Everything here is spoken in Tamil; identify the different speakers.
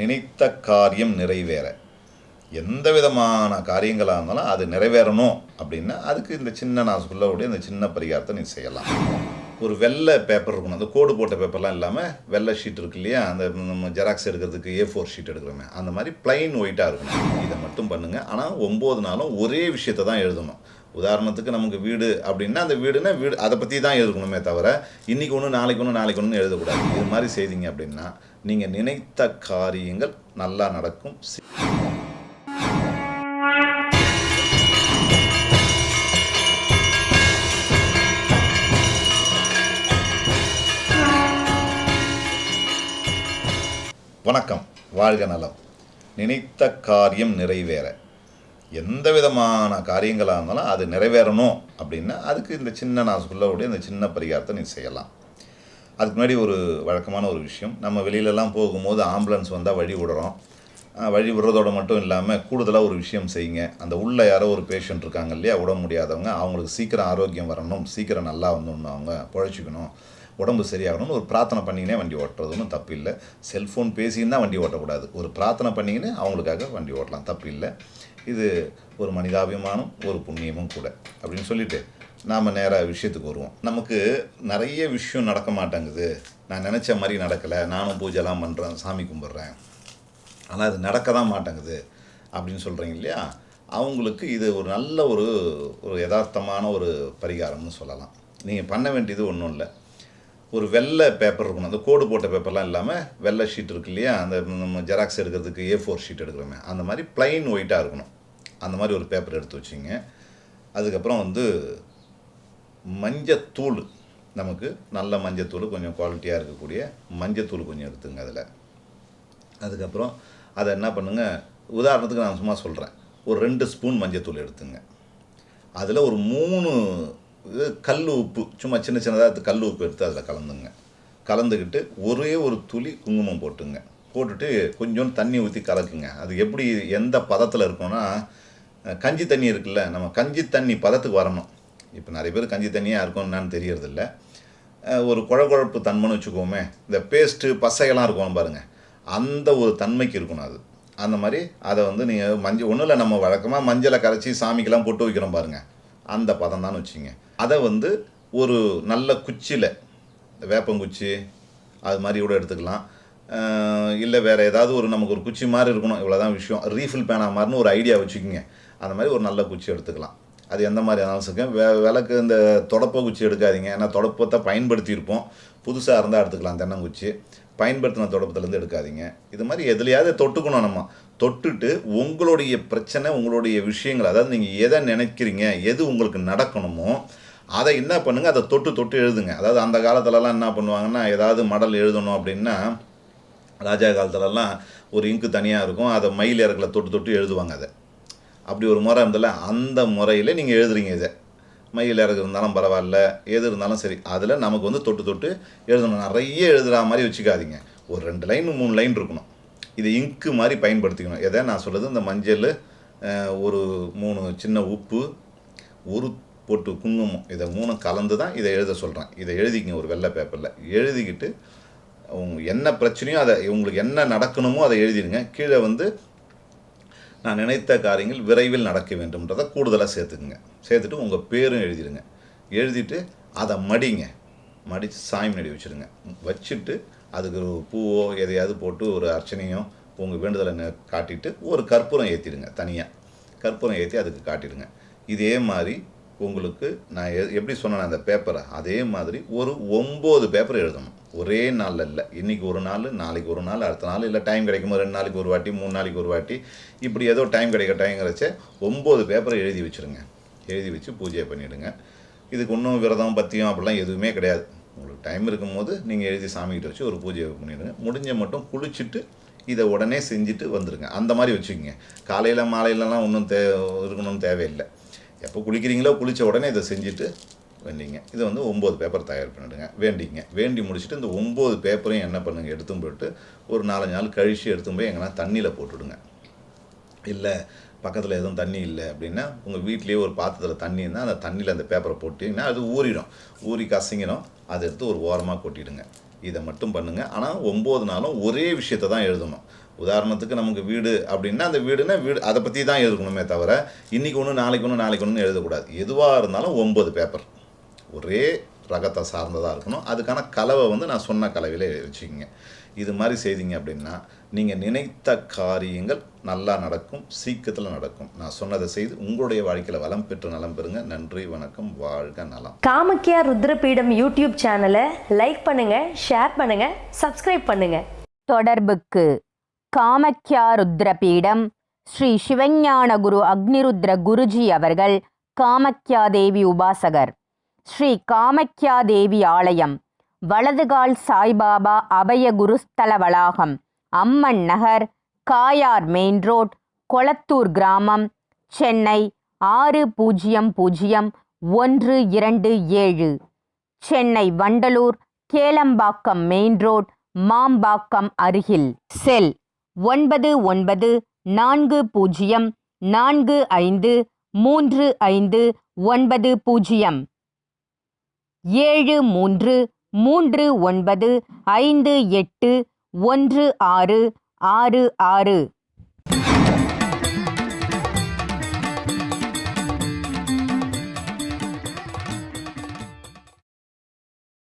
Speaker 1: நினைத்த காரியம் நிறைவேற. எந்த விதமான காரியங்களாக இருந்தாலும் அது நிறைவேறணும் அப்படின்னா அதுக்கு இந்த சின்ன நான் சொல்லக்கூடிய இந்த சின்ன பரிகாரத்தை நீ செய்யலாம். ஒரு வெள்ளை பேப்பர் இருக்கணும். அந்த கோடு போட்ட பேப்பர்லாம் இல்லாமல் வெள்ளை ஷீட் இருக்கு இல்லையா? அந்த நம்ம ஜெராக்ஸ் எடுக்கிறதுக்கு ஏ ஃபோர் ஷீட் எடுக்கிறோமே அந்த மாதிரி பிளைன் ஒயிட்டாக இருக்கணும். இதை மட்டும் பண்ணுங்கள் ஆனால் ஒம்பது நாளும் ஒரே விஷயத்தை தான் எழுதணும். உதாரணத்துக்கு நமக்கு வீடு அப்படின்னா அந்த வீடுனா வீடு அதை பற்றி தான் எழுதணுமே தவிர இன்றைக்கி ஒன்று நாளைக்கு ஒன்று நாளைக்கு ஒன்று எழுதக்கூடாது. இது மாதிரி செய்தீங்க அப்படின்னா நீங்கள் நினைத்த காரியங்கள் நல்லா நடக்கும். வணக்கம். வாழ்க நலம். நினைத்த காரியம் நிறைவேற. எந்த விதமான காரியங்களாக இருந்தாலும் அது நிறைவேறணும் அப்படின்னா அதுக்கு இந்த சின்ன நான் சொல்லக்கூடிய இந்த சின்ன பரிகாரத்தை நீ செய்யலாம். அதுக்கு முன்னாடி ஒரு வழக்கமான ஒரு விஷயம். நம்ம வெளியிலலாம் போகும்போது ஆம்புலன்ஸ் வந்தால் வழி விடுறோம். வழி விடுறதோட மட்டும் இல்லாமல் கூடுதலாக ஒரு விஷயம் செய்யுங்க. அந்த உள்ளே யாரோ ஒரு பேஷண்ட் இருக்காங்க இல்லையா உடம்பு முடியாதவங்க அவங்களுக்கு சீக்கிரம் ஆரோக்கியம் வரணும் சீக்கிரம் நல்லா வந்துடணும் அவங்க பழச்சிக்கணும். உடம்பு சரியாகணும்னு ஒரு பிரார்த்தனை பண்ணிங்கன்னே வண்டி ஓட்டுறது ஒன்றும் தப்பு இல்லை. செல்ஃபோன் பேசின்னு தான் வண்டி ஓட்டக்கூடாது. ஒரு பிரார்த்தனை பண்ணிங்கன்னு அவங்களுக்காக வண்டி ஓட்டலாம். தப்பு இல்லை. இது ஒரு மனிதாபிமானம் ஒரு புண்ணியமும் கூட. அப்படின்னு சொல்லிட்டு நாம் நேராக விஷயத்துக்கு வருவோம். நமக்கு நிறைய விஷயம் நடக்க மாட்டேங்குது. நான் நினச்ச மாதிரி நடக்கலை. நானும் பூஜைலாம் பண்ணுறேன் சாமி கும்பிட்றேன். ஆனால் அது நடக்க தான் மாட்டேங்குது அப்படின்னு சொல்கிறீங்க இல்லையா? அவங்களுக்கு இது ஒரு நல்ல ஒரு ஒரு யதார்த்தமான ஒரு பரிகாரம்னு சொல்லலாம். நீங்கள் பண்ண வேண்டியது ஒன்றும் இல்லை. ஒரு வெள்ளை பேப்பர் இருக்கணும். அந்த கோடு போட்ட பேப்பர்லாம் இல்லாமல் வெள்ளை ஷீட் இருக்கு இல்லையா? அந்த நம்ம ஜெராக்ஸ் எடுக்கிறதுக்கு ஏ ஃபோர் ஷீட் எடுக்கிறோமே. அந்த மாதிரி பிளைன் ஒயிட்டாக இருக்கணும். அந்த மாதிரி ஒரு பேப்பர் எடுத்து வச்சிங்க. அதுக்கப்புறம் வந்து மஞ்சத்தூள். நமக்கு நல்ல மஞ்சத்தூள் கொஞ்சம் குவாலிட்டியாக இருக்கக்கூடிய மஞ்சத்தூள் கொஞ்சம் எடுத்துங்க அதில். அதுக்கப்புறம் அதை என்ன பண்ணுங்கள் உதாரணத்துக்கு நான் சும்மா சொல்கிறேன் ஒரு ரெண்டு ஸ்பூன் மஞ்சத்தூள் எடுத்துங்க. அதில் ஒரு மூணு இது கல் உப்பு சும்மா சின்ன சின்னதாக கல் உப்பு எடுத்து அதில் கலந்துங்க. கலந்துக்கிட்டு ஒரே ஒரு துளி குங்குமம் போட்டுங்க. போட்டுட்டு கொஞ்சோண்டு தண்ணி ஊற்றி கலக்குங்க. அது எப்படி எந்த பதத்தில் இருக்கும்னா கஞ்சி தண்ணி இருக்குல்ல நம்ம கஞ்சி தண்ணி பதத்துக்கு வரணும். இப்போ நிறைய பேர் கஞ்சி தண்ணியாக இருக்கும் என்னன்னு தெரியறதில்ல. ஒரு ஒரு குழகுழப்பு தன்மைன்னு வச்சுக்கோமே இந்த பேஸ்ட்டு பசையெல்லாம் இருக்கும் பாருங்கள் அந்த ஒரு தன்மைக்கு இருக்கணும் அது. அந்த மாதிரி அதை வந்து நீங்கள் மஞ்சள் ஒன்றும் இல்லை நம்ம வழக்கமாக மஞ்சளை கரைச்சி சாமிக்கெல்லாம் போட்டு வைக்கிறோம் பாருங்கள் அந்த பதம் தான் வச்சுங்க. அதை வந்து ஒரு நல்ல குச்சியில் வேப்பங்குச்சி அது மாதிரி கூட எடுத்துக்கலாம். இல்லை வேறு ஏதாவது ஒரு நமக்கு ஒரு குச்சி மாதிரி இருக்கணும். இவ்வளோதான் விஷயம். ரீஃபில் பேனா மாதிரின்னு ஒரு ஐடியா வச்சுக்கோங்க. அந்த மாதிரி ஒரு நல்ல குச்சி எடுத்துக்கலாம். அது எந்த மாதிரி இருந்தாலும் இருக்கும் வே விளக்கு இந்த தொடப்ப குச்சி எடுக்காதீங்க. ஏன்னா தொடப்பத்தை பயன்படுத்தியிருப்போம். புதுசாக இருந்தால் எடுத்துக்கலாம். தென்னங்குச்சி. பயன்படுத்தின தொடப்பத்துலேருந்து எடுக்காதீங்க. இது மாதிரி எதுலையாவது தொட்டுக்கணும் நம்ம. தொட்டுட்டு உங்களுடைய பிரச்சனை உங்களுடைய விஷயங்கள் அதாவது நீங்கள் எதை நினைக்கிறீங்க எது உங்களுக்கு நடக்கணுமோ அதை என்ன பண்ணுங்கள் அதை தொட்டு தொட்டு எழுதுங்க. அதாவது அந்த காலத்துலலாம் என்ன பண்ணுவாங்கன்னா ஏதாவது மடல் எழுதணும் அப்படின்னா ராஜா காலத்துலலாம் ஒரு இங்கு தனியாக இருக்கும். அதை மயில் இறக்கில் தொட்டு தொட்டு எழுதுவாங்க அதை. அப்படி ஒரு முறை இருந்ததில்ல அந்த முறையில் நீங்கள் எழுதுறீங்க இதை. மயில் இறகு இருந்தாலும் பரவாயில்ல எது இருந்தாலும் சரி அதில் நமக்கு வந்து தொட்டு தொட்டு எழுதணும். நிறைய எழுதுகிற மாதிரி வச்சுக்காதீங்க. ஒரு ரெண்டு லைன் மூணு லைன் இருக்கணும். இது இங்கு மாதிரி பயன்படுத்திக்கணும். எதை? நான் சொல்கிறது இந்த மஞ்சள் ஒரு மூணு சின்ன உப்பு ஒரு பொட்டு குங்குமம் இதை மூணும் கலந்து தான் இதை எழுத சொல்கிறேன் இதை எழுதிக்கங்க ஒரு வெள்ளை பேப்பரில் எழுதிக்கிட்டு என்ன பிரச்சனையோ அதை உங்களுக்கு என்ன நடக்கணுமோ அதை எழுதிடுங்க. கீழே வந்து நான் நினைத்த காரியங்கள் விரைவில் நடக்க வேண்டும்ன்றதை கூடுதலாக சேர்த்துக்குங்க. சேர்த்துட்டு உங்கள் பேரும் எழுதிடுங்க. எழுதிட்டு அதை மடிங்க. மடித்து சாமி முன்னாடி வச்சுருங்க. வச்சுட்டு அதுக்கு ஒரு பூவோ எதையாவது போட்டு ஒரு அர்ச்சனையோ உங்கள் வேண்டுதலை காட்டிட்டு ஒரு கற்பூரம் ஏற்றிடுங்க தனியாக கற்பூரம் ஏற்றி அதுக்கு காட்டிடுங்க. இதே மாதிரி உங்களுக்கு நான் எ- எப்படி சொன்னேன் அந்த பேப்பரை அதே மாதிரி ஒரு ஒம்பது பேப்பர் எழுதணும். ஒரே நாளில் இல்லை. இன்றைக்கி ஒரு நாள் நாளைக்கு ஒரு நாள் அடுத்த நாள் இல்லை டைம் கிடைக்கும்போது ரெண்டு நாளைக்கு ஒரு வாட்டி மூணு நாளைக்கு ஒரு வாட்டி இப்படி ஏதோ டைம் கிடைக்க டைம் கிடைச்ச ஒம்பது பேப்பரை எழுதி வச்சுருங்க. எழுதி வச்சு பூஜையை பண்ணிவிடுங்க இதுக்கு ஒன்றும் விரதம் பத்தியம் அப்படிலாம் எதுவுமே கிடையாது. உங்களுக்கு டைம் இருக்கும்போது நீங்கள் எழுதி சாமிகிட்ட வச்சு ஒரு பூஜையை பண்ணிவிடுங்க முடிஞ்ச மட்டும் குளிச்சுட்டு இதை உடனே செஞ்சுட்டு வந்துடுங்க அந்த மாதிரி வச்சுக்கோங்க. காலையில் மாலையிலலாம் ஒன்றும் தே இருக்கணும்னு தேவையில்லை. எப்போ குளிக்கிறீங்களோ குளித்த உடனே இதை செஞ்சுட்டு வேண்டிங்க இதை வந்து ஒம்பது பேப்பர் தயார் பண்ணிவிடுங்க வேண்டிங்க. வேண்டி முடிச்சுட்டு இந்த ஒம்பது பேப்பரையும் என்ன பண்ணுங்கள் எடுத்தும் போயிட்டு ஒரு நாலஞ்சு நாள் கழித்து எடுத்தும் போய் எங்கன்னா தண்ணியில் போட்டுவிடுங்க இல்லை பக்கத்தில் எதுவும் தண்ணி இல்லை அப்படின்னா உங்கள் வீட்லேயே ஒரு பாத்திரத்தில் தண்ணி இருந்தால் அந்த தண்ணியில் அந்த பேப்பரை போட்டிங்கன்னா அது ஊறிடும். ஊறி கசங்கிடும் அதை எடுத்து ஒரு ஓரமாக கொட்டிடுங்க. இதை மட்டும் பண்ணுங்கள் ஆனால் ஒம்பது நாளும் ஒரே விஷயத்தை தான் எழுதணும். உதாரணத்துக்கு நமக்கு வீடு அப்படின்னா அந்த வீடுனா வீடு அதை பற்றி தான் எழுதணுமே தவிர இன்றைக்கி ஒன்று நாளைக்கு ஒன்று நாளைக்கு ஒன்று எழுதக்கூடாது. எதுவாக இருந்தாலும் ஒம்பது பேப்பர் ஒரே ரகத்தை சார்ந்ததாக இருக்கணும். அதுக்கான கலவை வந்து நான் சொன்ன கலவையிலே வச்சுக்கிங்க. இது மாதிரி செய்தீங்க அப்படின்னா நீங்கள் நினைத்த காரியங்கள் நல்லா நடக்கும் சீக்கிரத்தில் நடக்கும். நான் சொன்னதை செய்து உங்களுடைய வாழ்க்கையில் வளம் பெற்று நலம் பெறுங்க. நன்றி வணக்கம் வாழ்க நலம்.
Speaker 2: காமக்கியா ருத்ரபீடம் யூடியூப் சேனலை லைக் பண்ணுங்க ஷேர் பண்ணுங்க சப்ஸ்கிரைப் பண்ணுங்க.
Speaker 3: தொடர்புக்கு காமக்யா ருத்ரபீடம் ஸ்ரீ சிவஞான குரு அக்னிருத்ர குருஜி அவர்கள் காமக்யா தேவி உபாசகர். ஸ்ரீ காமக்யா தேவி ஆலயம் வலதுகால் சாய்பாபா அபய குருஸ்தல வளாகம் அம்மன் நகர் காயார் மெயின் ரோட் கொளத்தூர் கிராமம் சென்னை ஆறு பூஜ்ஜியம் பூஜ்ஜியம் ஒன்று இரண்டு ஏழு. சென்னை வண்டலூர் கேளம்பாக்கம் மெயின் ரோட் மாம்பாக்கம் அருகில். செல் ஒன்பது ஒன்பது நான்கு பூஜ்ஜியம் நான்கு ஐந்து மூன்று ஐந்து ஒன்பது பூஜ்ஜியம் ஏழு மூன்று மூன்று ஒன்பது ஐந்து எட்டு ஒன்று ஆறு ஆறு ஆறு.